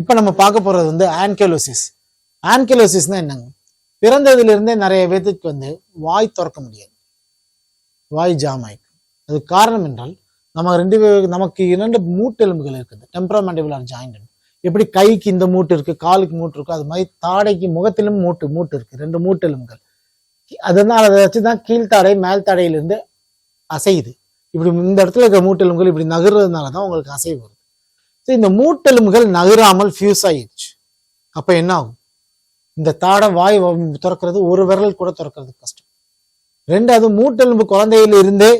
இப்போ நம்ம பார்க்க போகிறது வந்து ஆன்கெலோசிஸ் ஆன்கெலோசிஸ்னால் என்னங்க? பிறந்ததுலேருந்தே நிறைய பேத்துக்கு வந்து வாய் திறக்க முடியாது. வாய் ஜாம் ஆயிக்கும் அது காரணம் என்றால் நம்ம ரெண்டு பேர் நமக்கு இரண்டு மூட்டெலும்புகள் இருக்குது. டெம்பரமெண்டபிளார் ஜாயிண்ட் எப்படி கைக்கு இந்த மூட்டு இருக்குது காலுக்கு மூட்டு இருக்கு அது மாதிரி தாடைக்கு முகத்திலும் மூட்டு மூட்டு இருக்குது ரெண்டு மூட்டெலும்புகள் அதனால் அதை வச்சு தான் கீழ்த்தாடை மேல் தாடையிலிருந்து அசையுது. இப்படி இந்த இடத்துல இருக்கிற மூட்டெலும்புகள் இப்படி நகர்றதுனால தான் உங்களுக்கு அசைவு வரும். இந்த மூட்டெலும்புகள் நகராமல் ஃபியூஸ் ஆயிடுச்சு அப்போ என்ன ஆகும்? இந்த தாடை வாய் வ- திறக்கிறது ஒரு விரல் கூட திறக்கிறது கஷ்டம். ரெண்டாவது மூட்டெலும்பு குழந்தையில இருந்தே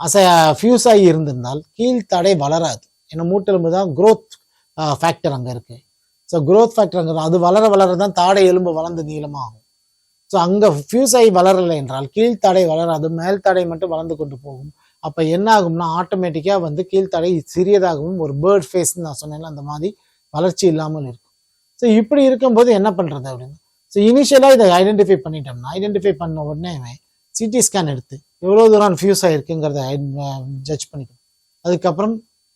அசை ஃபியூஸ் ஆகி இருந்திருந்தால் கீழ்த்தடை வளராது. ஏன்னா மூட்டெலும்பு தான் குரோத் ஃபேக்டர் அங்கே இருக்கு. ஸோ குரோத் ஃபேக்டர் அங்கே அது வளர வளர தான் தாடை எலும்பு வளர்ந்து நீளமாகும். ஸோ அங்கே ஃபியூஸ் ஆகி வளரலை என்றால் கீழ்த்தடை வளராது மேல் தடை மட்டும் வளர்ந்து கொண்டு போகும். அப்போ என்ன ஆகும்னா ஆட்டோமேட்டிக்காக வந்து கீழ்த்தடை சிறியதாகவும் ஒரு பேர்ட் ஃபேஸ்ன்னு நான் சொன்னேன்ல அந்த மாதிரி வளர்ச்சி இல்லாமல் இருக்கும். ஸோ இப்படி இருக்கும்போது என்ன பண்ணுறது அப்படின்னு? ஸோ இனிஷியலாக இதை ஐடென்டிஃபை பண்ணிட்டோம்னா ஐடென்டிஃபை பண்ண உடனே சிடி ஸ்கேன் எடுத்து எவ்வளோ தூரம் ஃபியூஸ் ஆகிருக்குங்கிறத ஜட்ஜ் பண்ணிக்கணும். அதுக்கப்புறம்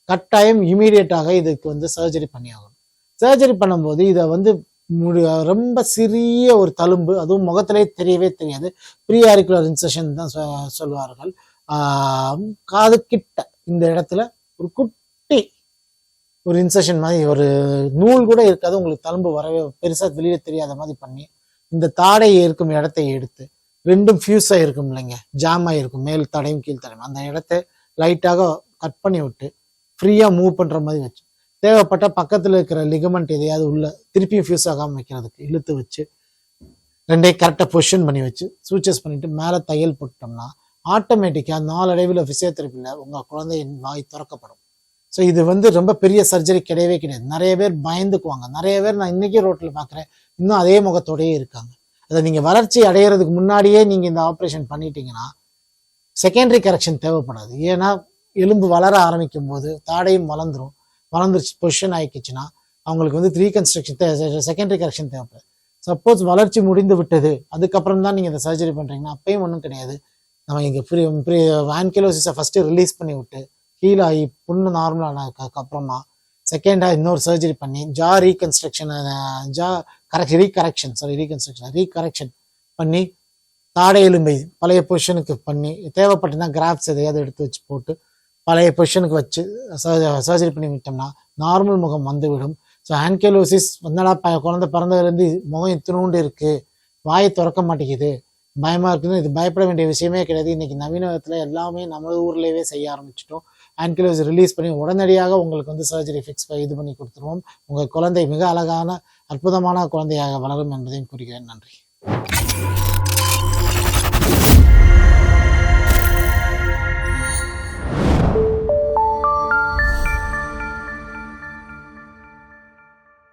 கட்டாயம் இமீடியட்டாக இதுக்கு வந்து சர்ஜரி பண்ணியாகணும். சர்ஜரி பண்ணும்போது இதை வந்து ரொம்ப சிறிய ஒரு தழும்பு அதுவும் முகத்திலே தெரியவே தெரியாது. ப்ரீ ஆரிக்குலர் இன்செஷன் தான் சொ- சொல்வார்கள் காது கிட்ட இந்த இடத்துல ஒரு குட்டி ஒரு இன்செஷன் மாதிரி ஒரு நூல் கூட இருக்காது. உங்களுக்கு தழும்பு வரவே பெருசாக வெளியே தெரியாத மாதிரி பண்ணி இந்த தாடை இருக்கும் இடத்தை எடுத்து ரெண்டும் ஃபியூஸாக இருக்கும் இல்லைங்க. ஜாம் ஆகிருக்கும் மேல் தடையும் கீழ் தடையும். அந்த இடத்த லைட்டாக கட் பண்ணி விட்டு ஃப்ரீயாக மூவ் பண்ணுற மாதிரி வச்சு தேவைப்பட்ட பக்கத்தில் இருக்கிற லிகமெண்ட் எதையாவது உள்ள திருப்பியும் ஃபியூஸ் ஆகாமல் வைக்கிறதுக்கு இழுத்து வச்சு ரெண்டையும் கரெக்டாக பொசிஷன் பண்ணி வச்சு சூச்சஸ் பண்ணிட்டு மேலே தையல் போட்டோம்னா ஆட்டோமேட்டிக்காக நாளடைவில் ஃபிசியோதெரப்பியில் உங்கள் குழந்தையின் வாய் திறக்கப்படும். ஸோ இது வந்து ரொம்ப பெரிய சர்ஜரி கிடையவே கிடையாது. நிறைய பேர் பயந்துக்குவாங்க. நிறைய பேர் நான் இன்றைக்கி ரோட்டில் பார்க்குறேன் இன்னும் அதே முகத்தோடயே இருக்காங்க. அதை நீங்கள் வளர்ச்சி அடையிறதுக்கு முன்னாடியே நீங்கள் இந்த ஆப்ரேஷன் பண்ணிட்டீங்கன்னா செகண்டரி கரெக்ஷன் தேவைப்படாது. ஏன்னா எலும்பு வளர ஆரம்பிக்கும் போது தாடையும் வளர்ந்துரும். வளர்ந்துருச்சு பொசிஷன் ஆகிக்கிச்சுன்னா அவங்களுக்கு வந்து ரீகன்ஸ்ட்ரக்ஷன் செகண்டரி கரெக்ஷன் தேவைப்படாது. சப்போஸ் வளர்ச்சி முடிந்து விட்டது. அதுக்கப்புறம் தான் நீங்கள் இந்த சர்ஜரி பண்ணுறீங்கன்னா அப்பயும் ஒன்றும் கிடையாது. நம்ம இங்கே ப்ரீ ஃப்ரீ ஆன்கிலோசிஸை ஃபஸ்ட்டு ரிலீஸ் பண்ணி விட்டு ஆகி புண்ணு நார்மலானதுக்கு அப்புறமா செகண்டாக இன்னொரு சர்ஜரி பண்ணி jaw reconstruction jaw correct recorrection sorry reconstruction recorrection பண்ணி தாடை எலும்பை பழைய பொசிஷனுக்கு பண்ணி தேவைப்பட்டுனா கிராஃப்ட்ஸ் எதையாவது எடுத்து வச்சு போட்டு பழைய பொசிஷனுக்கு வச்சு சர்ஜரி பண்ணி விட்டோம்னா நார்மல் முகம் வந்துவிடும். ஸோ ஆன்கேலோசிஸ் வந்தடா ப குழந்தை பிறந்ததுலேருந்து முகம் இத்தினூண்டு இருக்குது வாயை திறக்க மாட்டேங்குது பயமாக இருக்குதுன்னு இது பயப்பட வேண்டிய விஷயமே கிடையாது. இன்னைக்கு நவீனத்தில் எல்லாமே நம்ம ஊர்லேயே செய்ய ஆரம்பிச்சிட்டோம். ஆன்கிலோஸ் ரிலீஸ் பண்ணி உடனடியாக உங்களுக்கு வந்து சர்ஜரி ஃபிக்ஸ் இது பண்ணி கொடுத்துருவோம். உங்கள் குழந்தை மிக அழகான அற்புதமான குழந்தையாக வளரும் என்பதையும் கூறுகிறேன். நன்றி.